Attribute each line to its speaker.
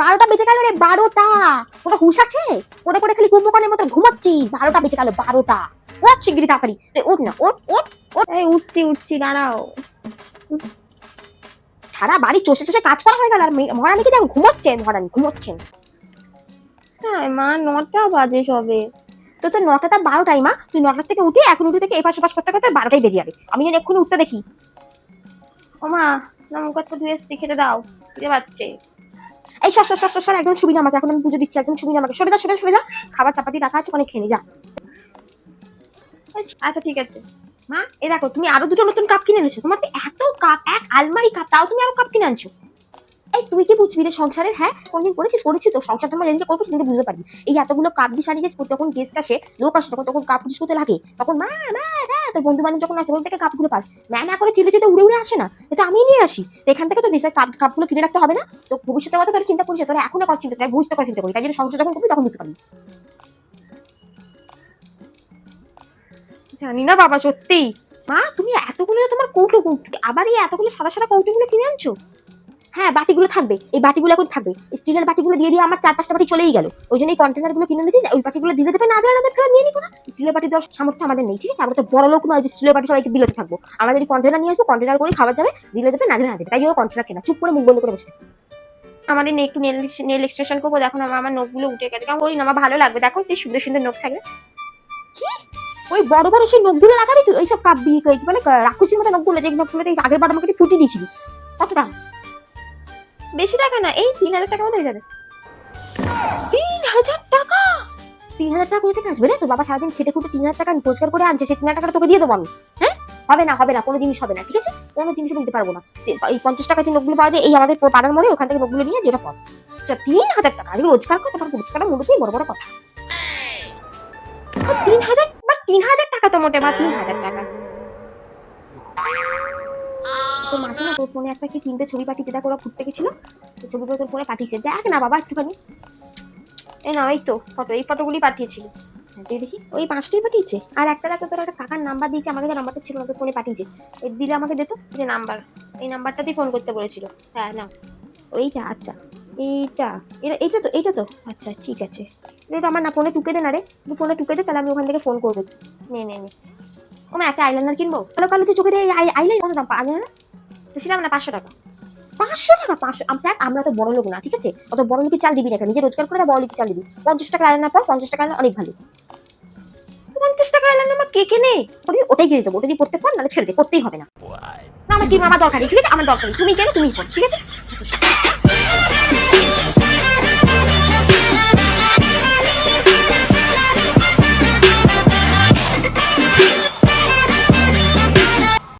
Speaker 1: বারোটা বেজে গেল রে বারোটা। ওটা হুশ আছে? ওটা করে খালি কুম্ভকর্ণের মতো ঘুমাচ্ছিস বারোটা বেজে গেল বারোটা। ওঠ শিগগিরি তাড়াতাড়ি। ওঠ না ওঠ ওঠ ওঠ।
Speaker 2: এই উঠছি উঠছি দাঁড়াও।
Speaker 1: সারা বাড়ি চষে চষে কাজ করা হয়ে গেল আর মহারানীকে দেখো ঘুমোচ্ছেন মহারানী ঘুমোচ্ছেন।
Speaker 2: হ্যাঁ মা নটা বাজে সবে।
Speaker 1: তো তোর নটাটা বারোটাই মা। তুই নটার থেকে উঠে এখন উঠে থেকে এপাশ ওপাশ করতে করতে বারোটাই বেজে যাবে। আমি যেন এক্ষুনি উঠতে দেখি।
Speaker 2: ও মা না মুখ হাত ধুয়ে এসছি খেতে দাও। খিদে পাচ্ছে।
Speaker 1: এই সর সর, সর একদম সুবিধা আমাকে এখন আমি পুজো দিচ্ছি একদম সুবিধা আমাকে। সুবিধা সুবিধা যা। খাবার চাপাতি রাখা আছে অনেক খেয়ে যা।
Speaker 2: আচ্ছা ঠিক আছে।
Speaker 1: মা এ দেখো তুমি আরও দুটো নতুন কাপ কিনে এনেছো। তোমার তো এত কাপ এক আলমারি কাপ তাও তুমি আরও কাপ কিনে আনছো। এই তুই কি বুঝবি রে সংসারের? হ্যাঁ কোনদিন করেছিস? করেছি তো। সংসার তোমার যেদিনকে করব, সেদিনকে বুঝতে পারবি। এই এতগুলো কাপ দিয়ে সারিয়ে যখন গেস্ট আসে, লোক আসে, তখন তখন কাপ পুজিস করতে লাগে। তখন মা মা তোর বন্ধু বান্ধব যখন আসে ওদের থেকে কাপগুলো পাস। ম্যা না করে চিলে চিলে উড়ে উড়ে আসে না। এটা আমি নিয়ে আসি। এখান থেকে তো দেশের কাপ কাপগুলো কিনে রাখতে হবে না। তো ভবিষ্যতের কথা তোরা চিন্তা করিস তোরা এখনও কথা চিন্তা করি বুঝতে কথা চিন্তা করি তাই জন্য সংসার যখন করবি, তখন বুঝতে পারবি।
Speaker 2: জানি না বাবা সত্যি
Speaker 1: মা, তুমি এতগুলো তোমার কৌটো আবার এই এতগুলো সাদা সাদা কৌটোগুলো কিনে আনছো? হ্যাঁ বাটিগুলো থাকবে। এই বাটিগুলো এখন থাকবে। স্টিলের বাটিগুলো দিয়ে দিয়ে আমার চার পাঁচটা বাটি চলেই গেল। ওই জন্য এই কন্টেনারগুলো কিনে নিয়েছি ওই বাটিগুলো দিলে দেবে না দিলে না ফেরত নিয়ে নিবো না স্টিলের বাটি দেওয়ার সামর্থ্য আমাদের নেই ঠিক আছে? আমরা তো বড় লোক নয় যে স্টিলের বাটি সবাইকে বিলতে থাকব। আমাদের এই কন্টেনার নিয়ে আসব কন্টেনার করে খাওয়া যাবে দিলে দেবে না দিলে না দেবে। তাই জন্য কন্টেনার কেনা। চুপ করে মুখ বন্ধ করে বসে থাকো।
Speaker 2: এই একটু নেল নেল এক্সটেনশন করব দেখো আমার আমার নখগুলো উঠে গেছে। কেমন করি না আমার ভালো লাগবে। দেখো কি সুন্দর সুন্দর নখ থাকবে
Speaker 1: ওই বড় বড় সেই নখগুলো লাগাবি তুই? ওইসব কাপ কি মানে রাক্ষসীর মতো নখগুলো যে নখগুলো আগের বার আমাকে ফুটিয়ে দিয়েছিলি। কত দাম?
Speaker 2: বেশি টাকা না, এই তিন হাজার টাকা মতো হয়ে যাবে।
Speaker 1: তিন হাজার টাকা? তিন হাজার টাকা কোথা থেকে আসবে রে? তো বাবা সারাদিন খেটে খুটে তিন হাজার টাকা রোজগার করে আনছে, সেই তিন হাজার টাকাটা তোকে দিয়ে দেবো আমি। হ্যাঁ? হবে না হবে না, কোনো জিনিস হবে না, ঠিক আছে? কোনো জিনিস আমি দিতে পারব না। এই পঞ্চাশ টাকা যে নোটগুলো পাওয়া যায়, এই আমাদের পাড়ার মোড়ে ওখান থেকে নোটগুলো নিয়ে যেটা পাবো আচ্ছা তিন হাজার টাকা আজকে রোজগার করতে পারব রোজগারের মূল্যতেই বড় বড় কথা।
Speaker 2: তিন হাজার, বা তিন হাজার টাকা তো মোটে, বা তিন হাজার টাকা।
Speaker 1: তোর মাসে না তোর ফোনে একটা কি তিনটে ছবি পাঠিয়েছে? দেখ ওরা ঘুরতে গেছিল। ছবিগুলো তোর ফোনে পাঠিয়েছে। দেখ না বাবা একটুখানি।
Speaker 2: এই না, এই তো ফটো, এই ফটোগুলি পাঠিয়েছিল।
Speaker 1: দেখি ওই পাঁচটাই পাঠিয়েছে। আর একটা দেখো তোর একটা কাকার নাম্বার দিয়েছে, আমাকে যে নাম্বারটা ছিল ওকে ফোনে পাঠিয়েছে। এই দিলে আমাকে দে তো,
Speaker 2: যে নাম্বার এই নাম্বারটাতেই ফোন করতে বলেছিল। হ্যাঁ না
Speaker 1: ওইটা আচ্ছা। এইটা এটা এইটা তো এইটা তো। আচ্ছা ঠিক আছে। এটা আমার না ফোনে টুকে দে না রে। তুই ফোনে টুকে দে, তাহলে আমি ওখান থেকে ফোন করব।
Speaker 2: নে নে নে। ও মা, একটা আইলাইনার কিনবো?
Speaker 1: কালো কালো তুই চোখে দিয়ে আইলাই কত দাম? পাওয়া না?
Speaker 2: দাম না পাঁচশো টাকা।
Speaker 1: পাঁচশো টাকা পাঁচশো আমরা দেখ আমরা তো বড় লোক না ঠিক আছে? অত বড় লোকের চাল দিবি না কেন? নিজে রোজগার করে বড় লোকের চাল দিবি। পঞ্চাশ টাকা আয়না পর পঞ্চাশ টাকা আনলে অনেক ভালো।
Speaker 2: পঞ্চাশ টাকা আইলাইনার আমার কে কেনে?
Speaker 1: করি ওটাই কিনে দেবো ওটা দিয়ে পড়তে পার নাহলে ছেড়ে দে পড়তেই হবে না। না আমার কি আমার দরকার নেই ঠিক আছে? আমার দরকার নেই তুমি কেন তুমি পড় ঠিক আছে?